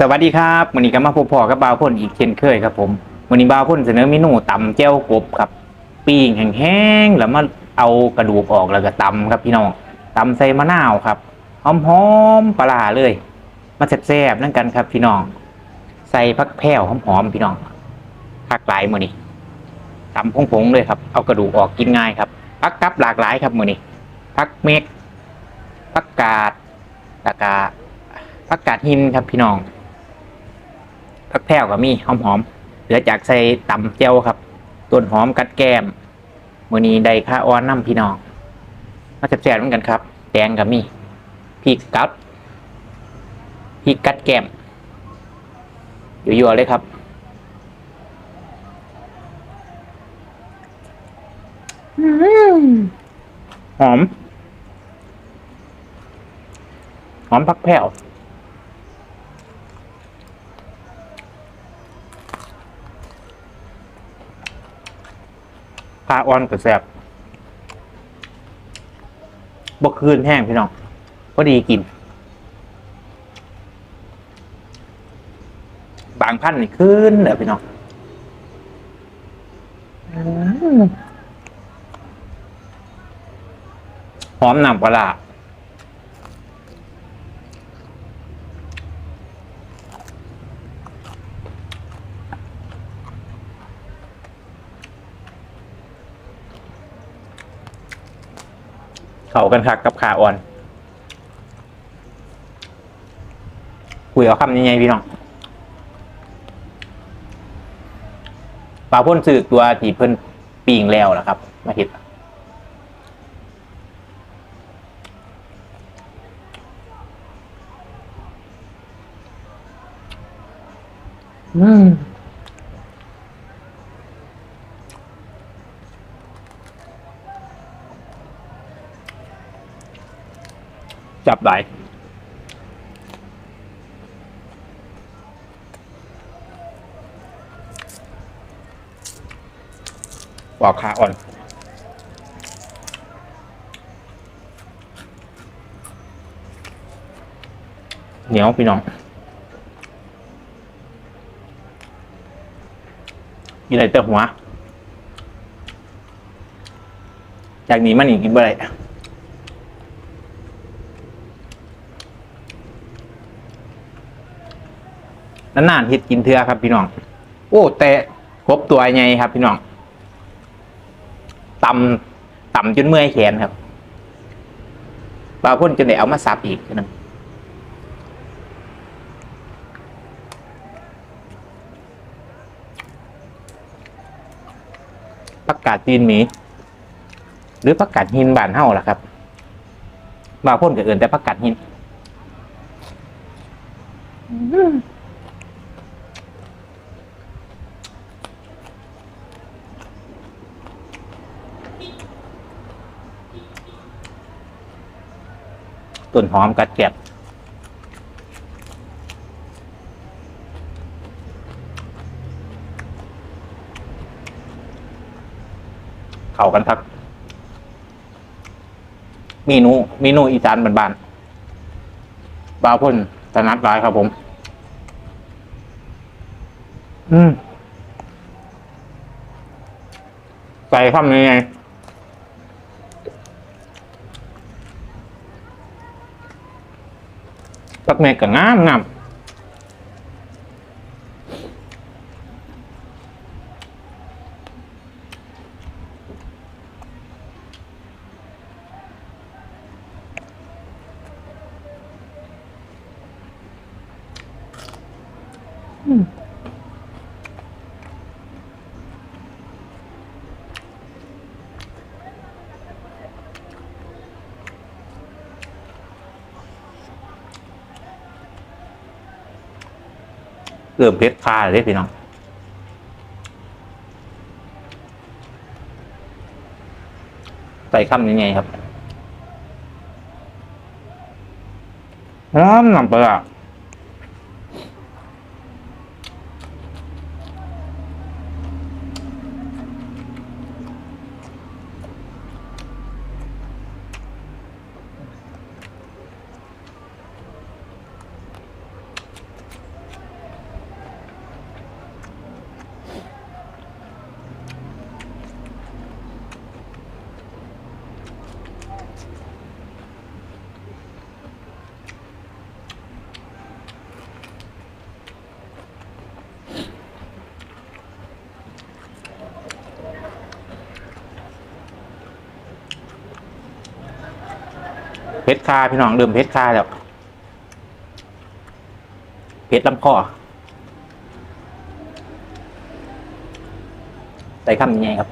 สวัสดีครับวันนี้ก็มาพบพอกับบาวพ่นอีกเช่นเคยครับผมวันนี้บาวพ่นเสนอเมนูตำแจ่วกบครับปิ้งแห้งๆแล้วมาเอากระดูกออกแล้วก็ตำครับพี่น้องตำใส่มะนาวครับหอมๆปลาเลย มาแซ่บๆนั่นกันครับ พี่น้อง ใส่ผักแพรวหอมๆพี่น้องผักหลายมือนี้ตำพงๆเลยครับ เอากระดูกออกกินง่ายครับผักกับหลากหลายครับมือนี้ผักเมกผักกาดแล้วก็ผักกาดหินครับพี่น้อง ผักแพรวก็มีหอมๆเหลือจากใส่ตำเจียวครับ ต้นหอมกัดแก้มมือนี้ได้ข้าอ้อนน้ำพี่น้องมาแซ่บๆเหมือนกันครับ แดงก็มีพริกกัดพริกกัดแก้มยั่วๆเลยครับหอม หอมผักแพรว ปลาอ่อนกับแซ่บบกคืนแห้งพี่น้องพอดีกิน บางพันธุ์นี่ขึ้นเด้อพี่น้องอืมหอมน้ำปลา เข้ากันคักกับขาอ่อนคุยเอาคำยังไงพี่น้องปลาพ่นสื่อตัวที่เพิ่นปีงแล้วนะครับ มาเห็ดอืม จับได้ปอกขาอ่อนเหนียวพี่น้องกินอะไรเตอหัวจากนี้มันอีกกินเมื่อไร นานๆเฮ็ดกินเทือครับพี่น้อง โอ้แต่ครบตัวไงครับ พี่น้องตำต่ำจนเมื่อยแขนครับบางคนจนได้เอามาสับอีกนะผักกาดจีนหมี หรือผักกาดหินบานเฮาล่ะครับบาพ่นกับอื่นแต่ผักกาดหิน ต้นหอมกัดแก็บเข้ากันทักเมนูเมนูอีสานบ้านๆบาพ่นถนัดหลายครับผม อืม ใส่คำยังไง ปักแม่ก็งามงาม ริ่มเพชรคาเลยพี่น้องใส่คำยังไงครับหอมน้ำปลา ชรคาพี่น้องเริ่มเพชรคาแล้วเพชรลำคอใส่คำยังไงครับ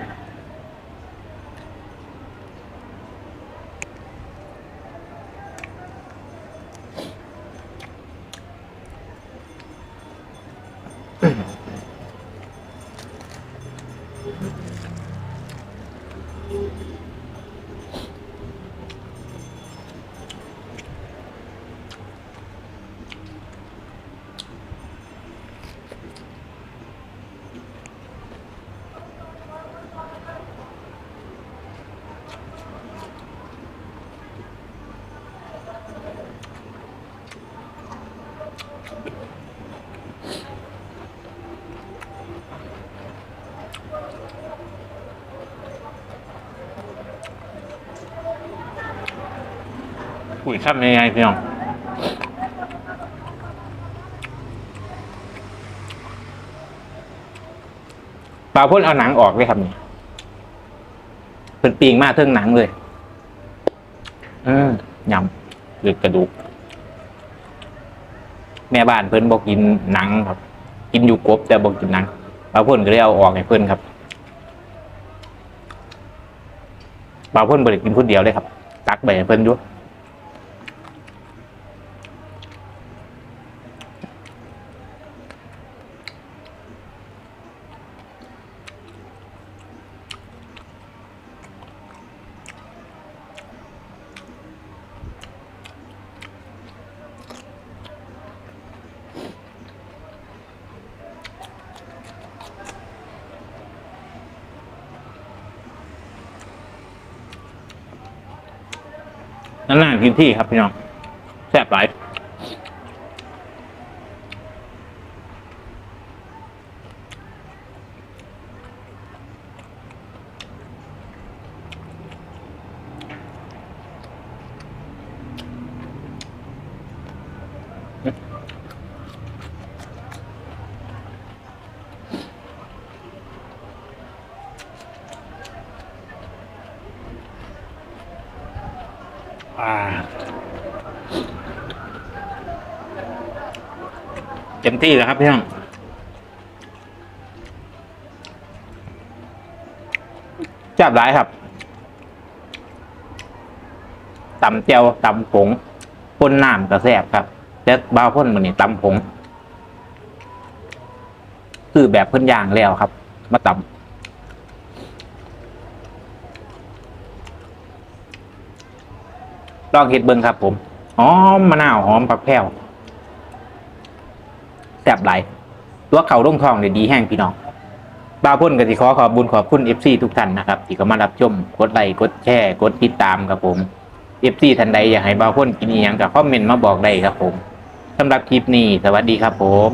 อุ้ยคำยังไงพี่น้องปลาพ่นเอาหนังออกเลยครับนี่เป็นปีงมากเทิงหนังเลยอืมยำหรือกระดูก แม่บ้านเพิ่นบอกกินหนังครับ กินอยู่กบแต่บอกกินหนังปลาพ่นก็เลยเอาออกให้เพิ่นครับปลาพ่นบริกินคนเดียวเลยครับ ตักไปให้เพิ่นด้วย นั่นแหละกินที่ครับพี่น้องแซ่บหลาย ที่แล้วครับพี่น้องแซ่บหลายครับตำเจียวตำผงป่นน้ำก็แซบครับแต่บ้าพ่นมันนี่ตำผงคือแบบเพิ่นย่างแล้วครับ มาตำลองเห็ดเบิ้งครับผมหอมมะนาวหอมผักแพรว ซ่บหลายตัวเขาร่งทองเนี่ยดีแห้งพี่น้องบ้าพ่นกติขอขอบบุญขอบคุณเอฟซีทุกท่านนะครับที่เข้ามารับชมกดไลค์กดแชร์กดติดตามครับผมเอฟซีท่านใดอยากให้บ้าพ่นกินอหย่างกับคอมเมนต์มาบอกได้ครับผมสำหรับคลิปนี้สวัสดีครับผม